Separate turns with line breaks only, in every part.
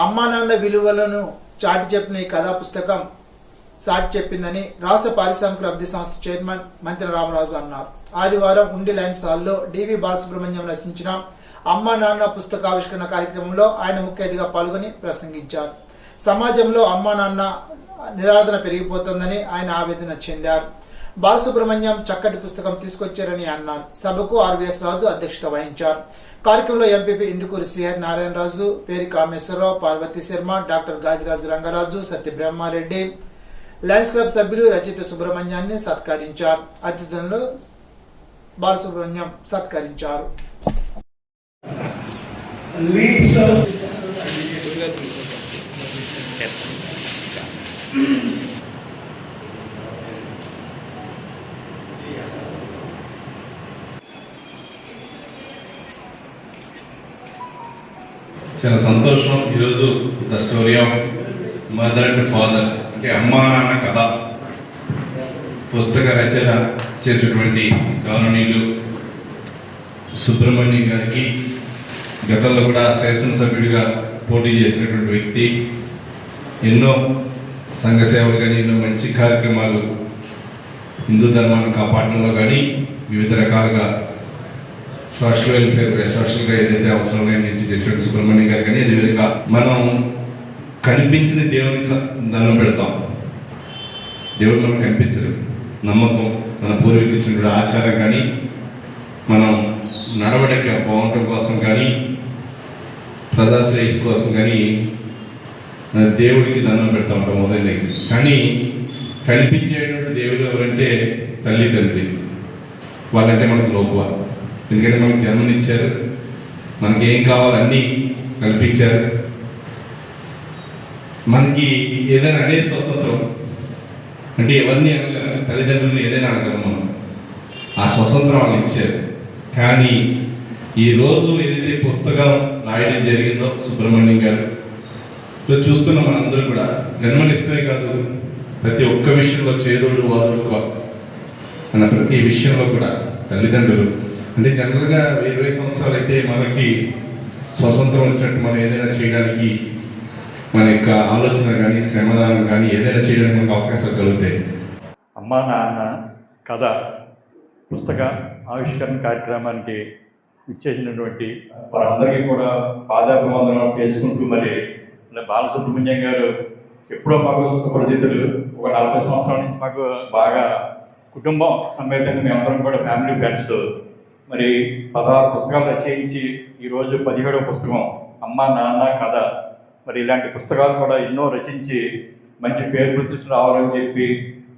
అమ్మా నాన్న విలువలను చాటి చెప్పిన ఈ కథా పుస్తకం సాటి చెప్పిందని రాష్ట్ర పారిశ్రామిక అభివృద్ధి సంస్థ చైర్మన్ మంత్రి రామరాజు అన్నారు. ఆదివారం ఉండి లైన్స్ హాల్లో డివి బాలసుబ్రహ్మణ్యం రచించిన అమ్మా నాన్న పుస్తకావిష్కరణ కార్యక్రమంలో ఆయన ముఖ్య అతిథిగా పాల్గొని ప్రసంగించారు. సమాజంలో అమ్మా నాన్న నిరాదరణ పెరిగిపోతుందని ఆయన ఆవేదన చెందారు. బాలసుబ్రహ్మణ్యం చక్కటి పుస్తకం తీసుకొచ్చారని అన్నారు సభకు ఆర్వీఎస్ రాజు అధ్యక్షత వహించారు. కార్యక్రమంలో ఎంపీపీ ఇందుకూరి సిఆర్ నారాయణరాజు పేరు Kameswararao Parvathi Sharma doctor Gadiraju Rangaraju Satyabrahmareddy Lions Club సభ్యులు రచిత సుబ్రహ్మణ్యాన్ని సత్కరించారు. అతిథులను బాలసుబ్రహ్మణ్యం సత్కరించారు.
leads
చాలా సంతోషం. ఈరోజు the story of mother and father అంటే అమ్మ నాన్న కథ. పుస్తక రచన చేసినటువంటి గౌరవనీయులు సుబ్రహ్మణ్యం గారికి గతంలో కూడా శాసనసభ్యుడిగా పోటీ చేసినటువంటి వ్యక్తి. ఎన్నో సంఘ సేవలు కానీ ఎన్నో మంచి కార్యక్రమాలు హిందూ ధర్మాన్ని కాపాడడంలో కానీ వివిధ రకాలుగా సోషల్ వెల్ఫేర్ సోషల్గా ఏదైతే అవసరం ఏంటి చేసాడు సుబ్రహ్మణ్యం గారు కానీ అదేవిధంగా మనం కనిపించిన దేవునికి స- దండం పెడతాం. దేవుడు మనం కనిపించదు నమ్మకం మన పూర్వీకులు ఇచ్చినటువంటి ఆచారం కానీ మనం నడవడిక బాగుండటం కోసం కానీ ప్రజాశ్రేయస్ కోసం కానీ దేవుడికి దండం పెడతా ఉంటాం ఉదయం కానీ కనిపించేటువంటి దేవుడు ఎవరంటే తల్లి తండ్రి. వాళ్ళంటే మనకు లోకువ. ఎందుకంటే మనకు జన్మనిచ్చారు. మనకి ఏం కావాలో అన్నీ కల్పించారు. మనకి ఏదైనా అనే స్వతంత్రం. అంటే ఎవరిని అనగలం, తల్లిదండ్రులను ఏదైనా అడగలం మనం. ఆ స్వతంత్రం వాళ్ళు ఇచ్చారు. కానీ ఈ రోజు ఏదైతే పుస్తకం రాయడం జరిగిందో సుబ్రహ్మణ్యం గారు ఇప్పుడు చూస్తున్నాం మనందరూ కూడా జన్మనిస్తే కాదు ప్రతి ఒక్క విషయంలో చేదోడు వాదుడు అన్న ప్రతి విషయంలో కూడా తల్లిదండ్రులు అంటే జనరల్గా ఇరవై సంవత్సరాలు అయితే మనకి స్వతంత్రం వచ్చినట్టు మనం ఏదైనా చేయడానికి మన యొక్క ఆలోచన కానీ శ్రమదానం కానీ ఏదైనా చేయడానికి మనకు అవకాశాలు కలుగుతాయి.
అమ్మా నాన్న కథ పుస్తక ఆవిష్కరణ కార్యక్రమానికి ఇచ్చేసినటువంటి వారందరికీ కూడా పాదాభివందనం చేసుకుంటూ మరి ఇలా బాలసుబ్రహ్మణ్యం గారు ఎప్పుడో మాకు సుపరిచితులు. ఒక నలభై సంవత్సరాల నుంచి మాకు బాగా కుటుంబం సమేతంగా మేమందరం కూడా ఫ్యామిలీ ఫ్రెండ్స్ మరి పదహారు పుస్తకాలు రచయించి ఈరోజు పదిహేడవ పుస్తకం అమ్మ నాన్న కథ. మరి ఇలాంటి పుస్తకాలు కూడా ఎన్నో రచించి మంచి పేరు ప్రతిష్టలు రావాలని చెప్పి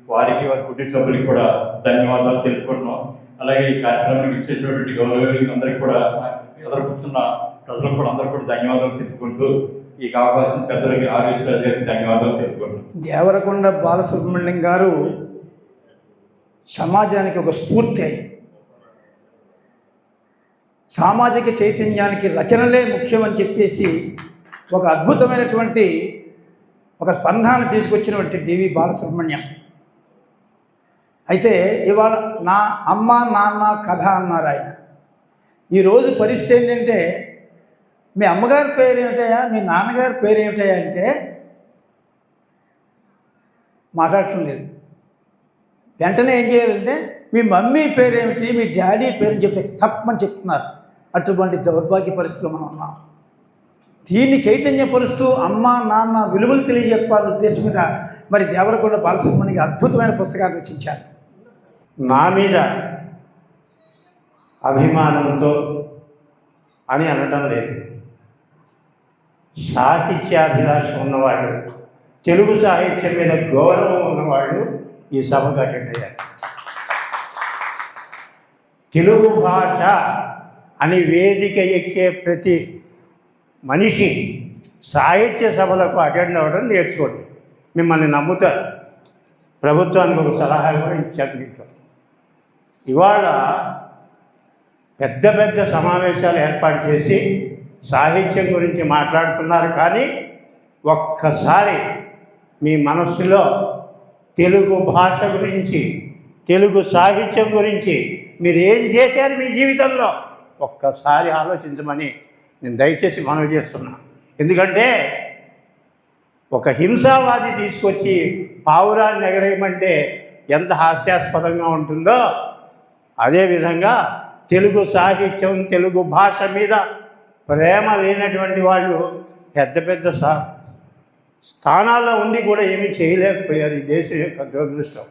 వారికి వారి కుటుంబ సభ్యులకి కూడా ధన్యవాదాలు తెలుపుకుంటున్నాం. అలాగే ఈ కార్యక్రమానికి ఇచ్చేసినటువంటి గౌరవీయులకి అందరికీ కూడా ఎదురు ప్రజలకు కూడా అందరూ కూడా ధన్యవాదాలు తెలుపుకుంటూ ఈ అవకాశం పెద్దలకి ఆర్ఎస్ గారికి ధన్యవాదాలు తెలుపుకుంటున్నాం.
దేవరకొండ బాలసుబ్రహ్మణ్యం గారు సమాజానికి ఒక స్ఫూర్తి అయింది సామాజిక చైతన్యానికి రచనలే ముఖ్యమని చెప్పేసి ఒక అద్భుతమైనటువంటి ఒక స్పందాన్ని తీసుకొచ్చినటువంటి డివి బాలసుబ్రహ్మణ్యం. అయితే ఇవాళ నా అమ్మ నాన్న కథ అన్నారు ఆయన. ఈరోజు పరిస్థితి ఏంటంటే మీ అమ్మగారి పేరు ఏమిటయా మీ నాన్నగారి పేరు ఏమిటయా అంటే మాట్లాడటం లేదు. వెంటనే ఏం చేయాలంటే మీ మమ్మీ పేరేమిటి మీ డాడీ పేరు చెప్తే తప్పని చెప్తున్నారు. అటువంటి దౌర్భాగ్య పరిస్థితులు మనం ఉన్నాం. దీన్ని చైతన్యపరుస్తూ అమ్మ నాన్న విలువలు తెలియజెప్పాలనే ఉద్దేశం మీద మరి దేవరకొండ బాలసుబ్రహ్మణ్యం అద్భుతమైన పుస్తకాన్ని రచించారు.
నా మీద అభిమానంతో అని అనటం లేదు. సాహిత్యాభిలాష ఉన్నవాళ్ళు తెలుగు సాహిత్యం మీద గౌరవం ఉన్నవాళ్ళు ఈ సభకు అటెండ్ అయ్యారు. తెలుగు భాష అని వేదిక ఎక్కే ప్రతి మనిషి సాహిత్య సభలకు అటెండ్ అవ్వడం నేర్చుకోండి. మిమ్మల్ని నమ్ముతారు ప్రభుత్వానికి ఒక సలహా కూడా ఇచ్చారు దీంట్లో. ఇవాళ పెద్ద పెద్ద సమావేశాలు ఏర్పాటు చేసి సాహిత్యం గురించి మాట్లాడుతున్నారు కానీ ఒక్కసారి మీ మనస్సులో తెలుగు భాష గురించి తెలుగు సాహిత్యం గురించి మీరు ఏం చేశారు మీ జీవితంలో? ఒక్కసారి ఆలోచించమని నేను దయచేసి మనవి చేస్తున్నా. ఎందుకంటే ఒక హింసావాది తీసుకొచ్చి పావురాన్ని ఎగరేయమంటే ఎంత హాస్యాస్పదంగా ఉంటుందో అదేవిధంగా తెలుగు సాహిత్యం తెలుగు భాష మీద ప్రేమ లేనటువంటి వాళ్ళు పెద్ద పెద్ద సా స్థానాల్లో ఉండి కూడా ఏమీ చేయలేకపోయారు ఈ దేశం యొక్క దురదృష్టం.